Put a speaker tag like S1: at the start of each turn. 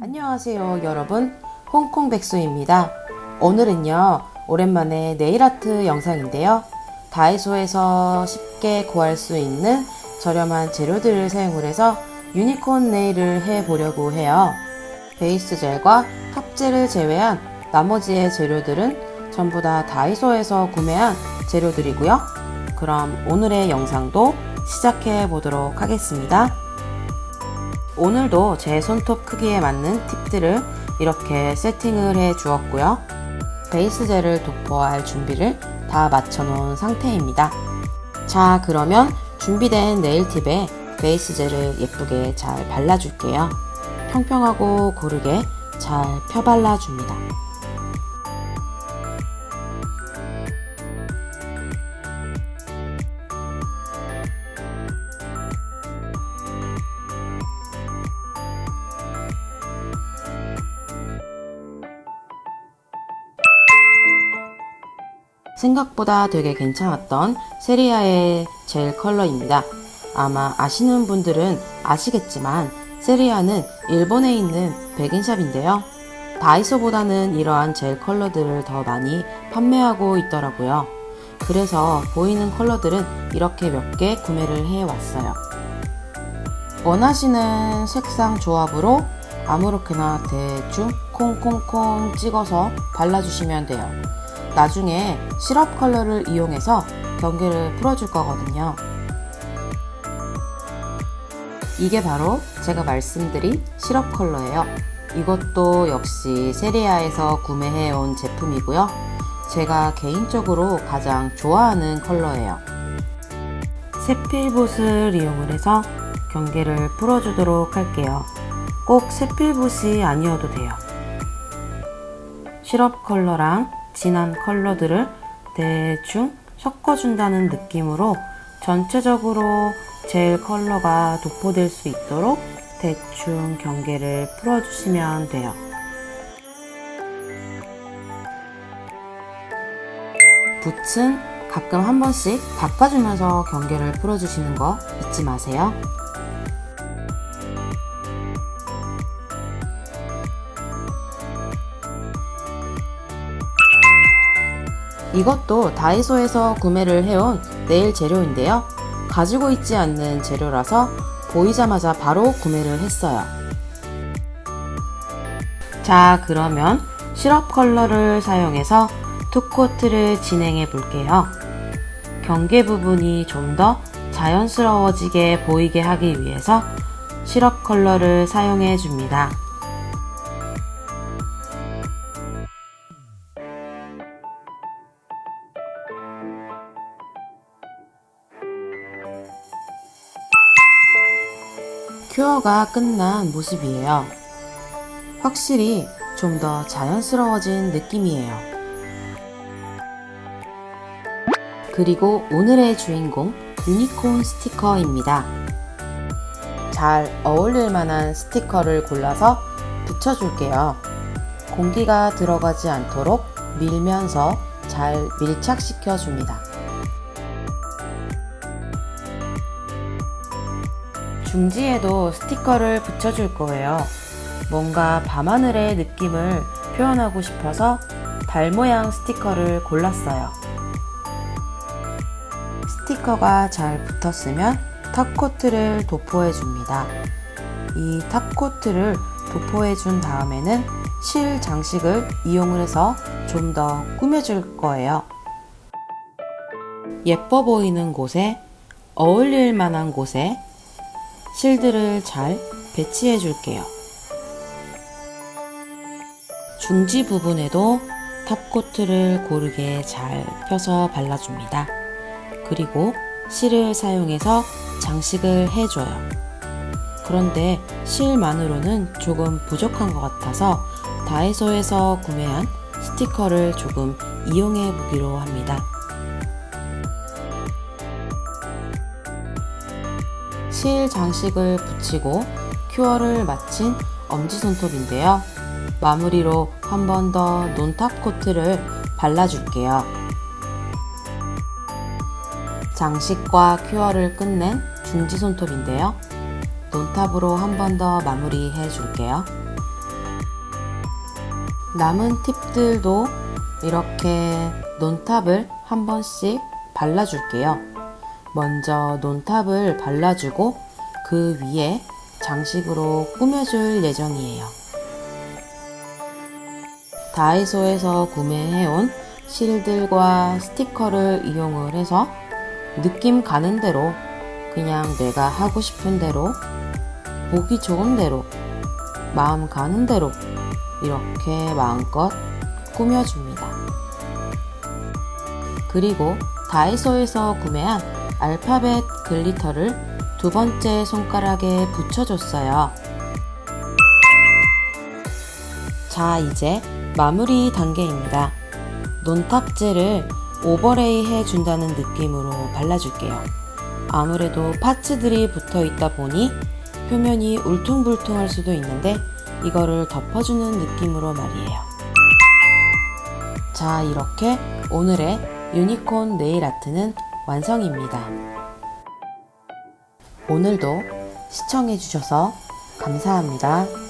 S1: 안녕하세요 여러분. 홍콩 백수입니다. 오늘은요 오랜만에 네일아트 영상인데요. 다이소에서 쉽게 구할 수 있는 저렴한 재료들을 사용을 해서 유니콘 네일을 해 보려고 해요. 베이스 젤과 탑젤을 제외한 나머지의 재료들은 전부 다 다이소에서 구매한 재료들이고요. 그럼 오늘의 영상도 시작해 보도록 하겠습니다 오늘도 제 손톱 크기에 맞는 팁들을 이렇게 세팅을 해 주었고요. 베이스 젤을 도포할 준비를 다 맞춰 놓은 상태입니다. 자, 그러면 준비된 네일 팁에 베이스 젤을 예쁘게 잘 발라줄게요. 평평하고 고르게 잘 펴발라 줍니다. 생각보다 되게 괜찮았던 세리아의 젤 컬러입니다. 아마 아시는 분들은 아시겠지만 세리아는 일본에 있는 백인샵인데요. 다이소보다는 이러한 젤 컬러들을 더 많이 판매하고 있더라고요. 그래서 보이는 컬러들은 이렇게 몇 개 구매를 해 왔어요. 원하시는 색상 조합으로 아무렇게나 대충 콩콩콩 찍어서 발라주시면 돼요. 나중에 시럽 컬러를 이용해서 경계를 풀어줄 거거든요. 이게 바로 제가 말씀드린 시럽 컬러예요. 이것도 역시 세리아에서 구매해온 제품이고요. 제가 개인적으로 가장 좋아하는 컬러예요. 세필봇을 이용을 해서 경계를 풀어주도록 할게요. 꼭 세필봇이 아니어도 돼요. 시럽 컬러랑 진한 컬러들을 대충 섞어준다는 느낌으로 전체적으로 젤 컬러가 도포될 수 있도록 대충 경계를 풀어주시면 돼요. 붓은 가끔 한 번씩 닦아주면서 경계를 풀어주시는 거 잊지 마세요. 이것도 다이소에서 구매를 해온 네일 재료인데요. 가지고 있지 않는 재료라서 보이자마자 바로 구매를 했어요. 자, 그러면 시럽 컬러를 사용해서 투코트를 진행해 볼게요. 경계 부분이 좀 더 자연스러워지게 보이게 하기 위해서 시럽 컬러를 사용해 줍니다. 큐어가 끝난 모습이에요. 확실히 좀 더 자연스러워진 느낌이에요. 그리고 오늘의 주인공 유니콘 스티커입니다. 잘 어울릴 만한 스티커를 골라서 붙여줄게요. 공기가 들어가지 않도록 밀면서 잘 밀착시켜 줍니다. 중지에도 스티커를 붙여줄 거예요. 뭔가 밤하늘의 느낌을 표현하고 싶어서 달 모양 스티커를 골랐어요. 스티커가 잘 붙었으면 탑코트를 도포해 줍니다. 이 탑코트를 도포해 준 다음에는 실 장식을 이용을 해서 좀 더 꾸며줄 거예요. 예뻐 보이는 곳에 어울릴 만한 곳에 실들을 잘 배치해 줄게요. 중지 부분에도 탑코트를 고르게 잘 펴서 발라줍니다. 그리고 실을 사용해서 장식을 해줘요. 그런데 실만으로는 조금 부족한 것 같아서 다이소에서 구매한 스티커를 조금 이용해 보기로 합니다. 실 장식을 붙이고 큐어를 마친 엄지손톱인데요. 마무리로 한 번 더 논탑 코트를 발라줄게요. 장식과 큐어를 끝낸 중지 손톱인데요. 논탑으로 한 번 더 마무리해 줄게요. 남은 팁들도 이렇게 논탑을 한 번씩 발라줄게요. 먼저 논탑을 발라주고 그 위에 장식으로 꾸며줄 예정이에요. 다이소에서 구매해온 실들과 스티커를 이용을 해서 느낌 가는 대로 그냥 내가 하고 싶은 대로 보기 좋은 대로 마음 가는 대로 이렇게 마음껏 꾸며줍니다. 그리고 다이소에서 구매한 알파벳 글리터를 두 번째 손가락에 붙여줬어요. 자, 이제 마무리 단계입니다. 논탑젤을 오버레이 해준다는 느낌으로 발라줄게요. 아무래도 파츠들이 붙어 있다 보니 표면이 울퉁불퉁할 수도 있는데 이거를 덮어주는 느낌으로 말이에요. 자, 이렇게 오늘의 유니콘 네일 아트는 완성입니다. 오늘도 시청해주셔서 감사합니다.